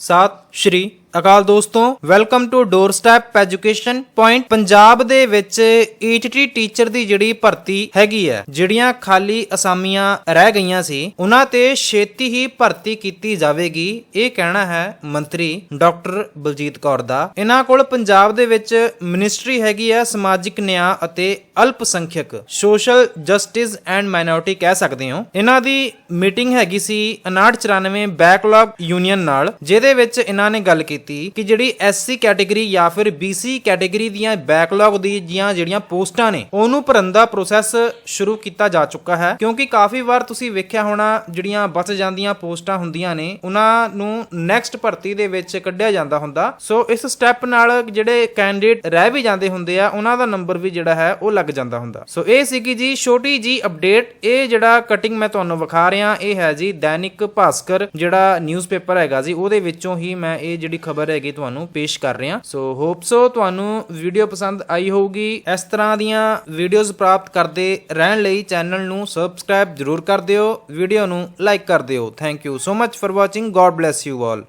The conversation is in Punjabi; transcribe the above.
ਸਤਿ ਸ਼੍ਰੀ ਅਕਾਲ ਦੋਸਤੋ welcome to door step education point Punjab ਦੇ ਵਿੱਚ ਈਟੀਟੀ ਟੀਚਰ ਦੀ ਜਿਹੜੀ ਭਰਤੀ ਹੈਗੀ ਹੈ, ਜਿਹੜੀਆਂ ਖਾਲੀ ਅਸਾਮੀਆਂ ਰਹਿ ਗਈਆਂ ਸੀ, ਉਹਨਾਂ ਤੇ ਛੇਤੀ ਹੀ ਭਰਤੀ ਕੀਤੀ ਜਾਵੇਗੀ। ਇਹ ਕਹਿਣਾ ਹੈ ਮੰਤਰੀ ਡਾਕਟਰ ਬਲਜੀਤ ਕੌਰ ਦਾ। ਇਹਨਾਂ ਕੋਲ ਪੰਜਾਬ ਦੇ ਵਿੱਚ ਮਿਨਿਸਟਰੀ ਹੈਗੀ ਹੈ, ਸਮਾਜਿਕ ਨਿਆਂ ਅਤੇ ਅਲਪਸੰਖਿਅਕ ਸੋਸ਼ਲ ਜਸਟਿਸ ਐਂਡ ਮਾਈਨੋਰਿਟੀ ਕਹਿ ਸਕਦੇ ਹੋ। ਇਹਨਾਂ ਦੀ ਮੀਟਿੰਗ ਹੈਗੀ ਸੀ 5994 ਬੈਕਲੌਗ ਯੂਨੀਅਨ ਨਾਲ, ਜਿਹਦੇ ਵਿੱਚ ਇਹਨਾਂ ਨੇ ਗੱਲ ਕੀਤੀ ਕੀਤੀ ਕਿ ਜਿਹੜੀ ਐਸਸੀ ਕੈਟਾਗਰੀ ਜਾਂ ਫਿਰ ਬੀਸੀ ਕੈਟਾਗਰੀ ਦੀਆਂ ਬੈਕਲੌਗ ਦੀ ਜੀਆਂ ਜਿਹੜੀਆਂ ਪੋਸਟਾਂ ਨੇ, ਉਹਨੂੰ ਭਰਨ ਦਾ ਪ੍ਰੋਸੈਸ ਸ਼ੁਰੂ ਕੀਤਾ ਜਾ ਚੁੱਕਾ ਹੈ। ਕਿਉਂਕਿ ਕਾਫੀ ਵਾਰ ਤੁਸੀਂ ਵੇਖਿਆ ਹੋਣਾ, ਜਿਹੜੀਆਂ ਬਚ ਜਾਂਦੀਆਂ ਪੋਸਟਾਂ ਹੁੰਦੀਆਂ ਨੇ, ਉਹਨਾਂ ਨੂੰ ਨੈਕਸਟ ਭਰਤੀ ਦੇ ਵਿੱਚ ਕੱਢਿਆ ਜਾਂਦਾ ਹੁੰਦਾ। ਸੋ ਇਸ ਸਟੈਪ ਨਾਲ ਜਿਹੜੇ ਕੈਂਡੀਡੇਟ ਰਹਿ ਵੀ ਜਾਂਦੇ ਹੁੰਦੇ ਆ, ਉਹਨਾਂ ਦਾ ਨੰਬਰ ਵੀ ਜਿਹੜਾ ਹੈ, ਉਹ ਲੱਗ ਜਾਂਦਾ ਹੁੰਦਾ। ਸੋ ਇਹ ਸੀਗੀ ਜੀ ਛੋਟੀ ਜੀ ਅਪਡੇਟ ਇਹ ਜਿਹੜਾ ਕਟਿੰਗ ਮੈਂ ਤੁਹਾਨੂੰ ਵਿਖਾ ਰਿਹਾ, ਇਹ ਹੈ ਜੀ ਦੈਨਿਕ ਭਾਸਕਰ, ਜਿਹੜਾ ਨਿਊਜ਼ਪੇਪਰ ਹੈਗਾ ਜੀ, ਉਹਦੇ ਵਿੱਚੋਂ ਹੀ ਮੈਂ ਇਹ ਜਿਹੜੀ ਖਬਰ ਹੈਗੀ ਤੁਹਾਨੂੰ ਪੇਸ਼ ਕਰ ਰਿਹਾ ਸੋ ਹੋਪ ਸੋ ਤੁਹਾਨੂੰ ਵੀਡੀਓ ਪਸੰਦ ਆਈ ਹੋਊਗੀ। ਇਸ ਤਰ੍ਹਾਂ ਦੀਆਂ ਵੀਡੀਓਜ਼ ਪ੍ਰਾਪਤ ਕਰਦੇ ਰਹਿਣ ਲਈ ਚੈਨਲ ਨੂੰ ਸਬਸਕ੍ਰਾਈਬ ਜਰੂਰ ਕਰ ਦਿਓ। ਵੀਡੀਓ ਨੂੰ ਲਾਈਕ ਕਰ ਦਿਓ। Thank you so much for watching god bless you all